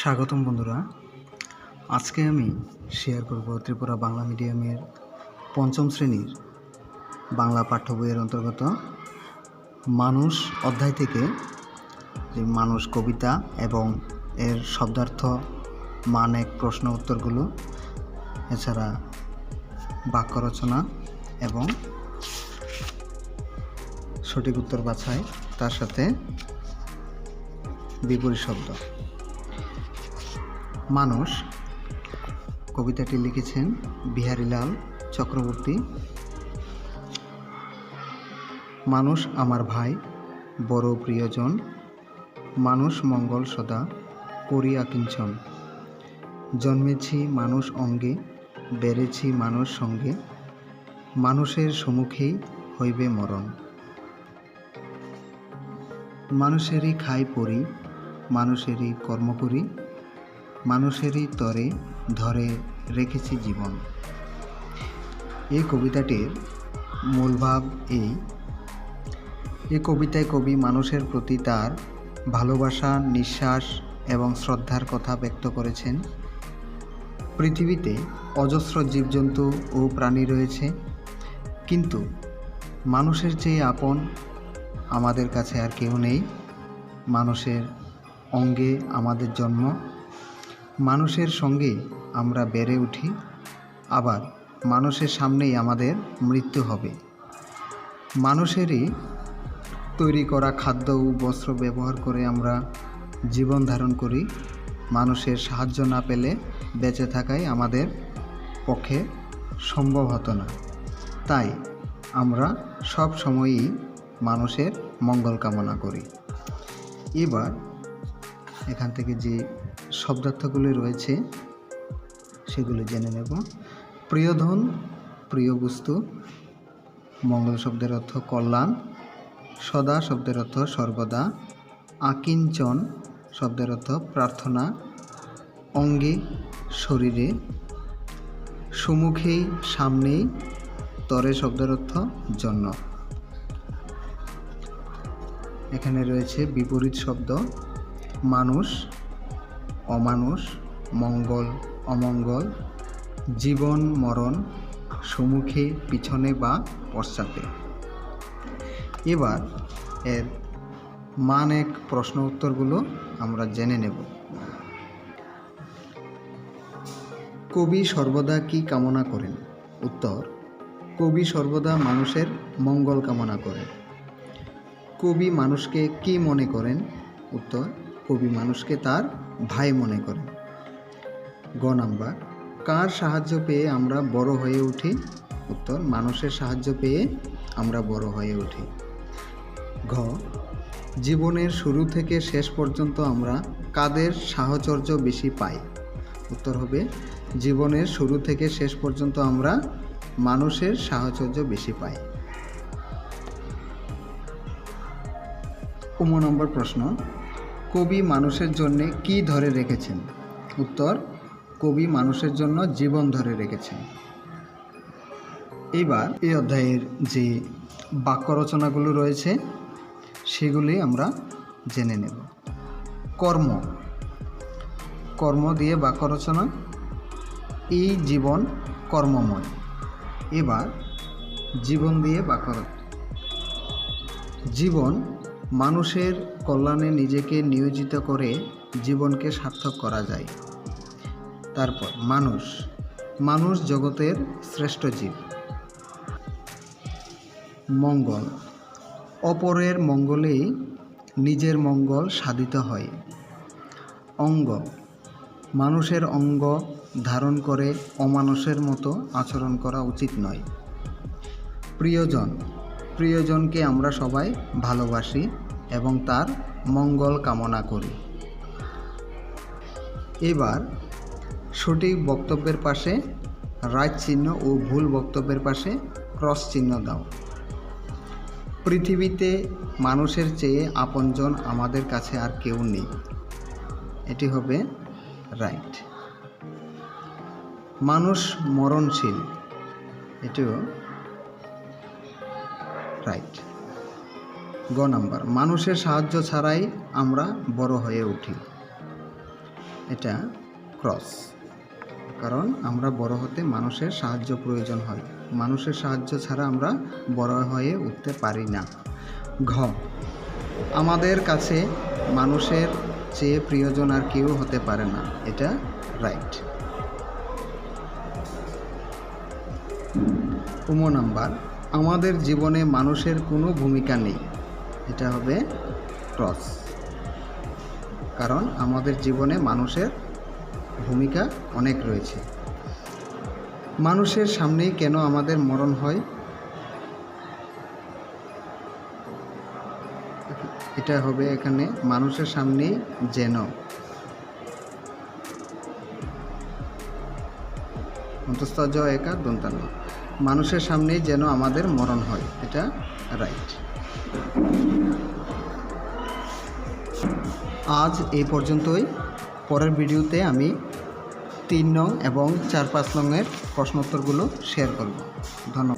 স্বাগতম বন্ধুরা। আজকে আমি শেয়ার করব ত্রিপুরা বাংলা মিডিয়ামের পঞ্চম শ্রেণির বাংলা পাঠ্য বইয়ের অন্তর্গত মানুষ অধ্যায় থেকে যে মানুষ কবিতা এবং এর শব্দার্থ, মান এক প্রশ্ন উত্তরগুলো, এছাড়া বাক্য রচনা এবং সঠিক উত্তর বাছাই, তার সাথে বিপরীত শব্দ। মানুষ। কবিতাটি লিখেছেন বিহারীলাল চক্রবর্তী। মানুষ আমার ভাই, বড় প্রিয়জন। মানুষ মঙ্গল সদা করি আকিঞ্চন জন্মেছি মানুষ অঙ্গে, বেড়েছি মানুষ সঙ্গে। মানুষের সম্মুখেই হইবে মরণ। মানুষেরই খাই পড়ি মানুষেরই কর্ম করি। মানুষেরই তরে ধরে রেখেছি জীবন। এই কবিতাটির মূল ভাব এই। এই কবিতায় কবি মানুষের প্রতি তার ভালোবাসা, নিঃশ্বাস এবং শ্রদ্ধার কথা ব্যক্ত করেছেন। পৃথিবীতে অজস্র জীবজন্তু ও প্রাণী রয়েছে, কিন্তু মানুষের চেয়ে আপন আমাদের কাছে আর কেউ নেই। মানুষের অঙ্গে আমাদের জন্ম। মানুষের সঙ্গে আমরা বেড়ে উঠি, আবার মানুষের সামনেই আমাদের মৃত্যু হবে। মানুষেরই তৈরি করা খাদ্য ও বস্ত্র ব্যবহার করে আমরা জীবন ধারণ করি। মানুষের সাহায্য না পেলে বেঁচে থাকাই আমাদের পক্ষে সম্ভব হতো না। তাই আমরা সব সময়ই মানুষের মঙ্গল কামনা করি। এবার এখান থেকে যে শব্দার্থগুলি রয়েছে, সেগুলি জেনে নেব। প্রিয়ধন প্রিয় বস্তু, মঙ্গল শব্দের অর্থ কল্যাণ, সদা শব্দের অর্থ সর্বদা, আকিঞ্চন শব্দের অর্থ প্রার্থনা, অঙ্গে, শরীরে, সুমুখেই, সামনেই, তরে শব্দের অর্থ জন্য। এখানে রয়েছে বিপরীত শব্দ, মানুষ অমানুষ, মঙ্গল, অমঙ্গল, জীবন, মরণ, সম্মুখে, পিছনে বা পশ্চাতে। এবার এর মান এক প্রশ্ন উত্তরগুলো আমরা জেনে নেব। কবি সর্বদা কি কামনা করেন? উত্তর, কবি সর্বদা মানুষের মঙ্গল কামনা করেন। কবি মানুষকে কি মনে করেন? উত্তর কবি মানুষকে তার ভাই মনে করেন। গ নাম্বার, কার সাহায্য পেয়ে আমরা বড় হয়ে উঠি? উত্তর, মানুষের সাহায্য পেয়ে আমরা বড় হয়ে উঠি। ঘ, জীবনের শুরু থেকে শেষ পর্যন্ত আমরা কাদের সাহচর্য বেশি পাই? উত্তর হবে, জীবনের শুরু থেকে শেষ পর্যন্ত আমরা মানুষের সাহচর্য বেশি পাই। উম, নম্বর প্রশ্ন কবি মানুষের জন্য কি ধরে রেখেছেন? উত্তর, কবি মানুষের জন্য জীবন ধরে রেখেছেন। এবার এই অধ্যায়ের যে বাক্য রচনাগুলো রয়েছে, সেগুলি আমরা জেনে নেব। কর্ম। কর্ম দিয়ে বাক্য রচনা। এই জীবন কর্মময়। এবার জীবন দিয়ে বাক্য জীবন মানুষের কল্যাণে নিজেকে নিয়োজিত করে জীবনকে সার্থক করা যায়। তারপর, মানুষ। মানুষ জগতের শ্রেষ্ঠ জীব। মঙ্গল। অপরের মঙ্গলেই নিজের মঙ্গল সাধিত হয়। অঙ্গ। মানুষের অঙ্গ ধারণ করে অমানুষের মতো আচরণ করা উচিত নয়। প্রিয়জন। প্রিয়জনকে আমরা সবাই ভালোবাসি এবং তার মঙ্গল কামনা করি। এবার সঠিক বক্তব্যের পাশে রাইট চিহ্ন ও ভুল বক্তব্যের পাশে ক্রস চিহ্ন দাও। পৃথিবীতে মানুষের চেয়ে আপনজন আমাদের কাছে আর কেউ নেই। এটি হবে রাইট। মানুষ মরণশীল, এটিও রাইট গ নাম্বার, মানুষের সাহায্য ছাড়াই আমরা বড় হয়ে উঠি। এটা ক্রস কারণ আমরা বড় হতে মানুষের সাহায্য প্রয়োজন হয়। মানুষের সাহায্য ছাড়া আমরা বড় হয়ে উঠতে পারি না। ঘ, আমাদের কাছে মানুষের চেয়ে প্রিয়জন আর কেউ হতে পারে না। এটা রাইট উম, নাম্বার আমাদের জীবনে মানুষের কোনো ভূমিকা নেই। এটা হবে ক্রস কারণ আমাদের জীবনে মানুষের ভূমিকা অনেক রয়েছে। মানুষের সামনেই কেন আমাদের মরণ হয়? এটা হবে এখানে মানুষের সামনেই যেন। অন্তস্থ জ একা দন্তান্ন। মানুষের সামনেই যেন আমাদের মরণ হয়, এটা রাইট আজ এই পর্যন্তই। পরের ভিডিওতে আমি তিন নং এবং চার পাঁচ নংয়ের প্রশ্নোত্তরগুলো শেয়ার করব। ধন্যবাদ।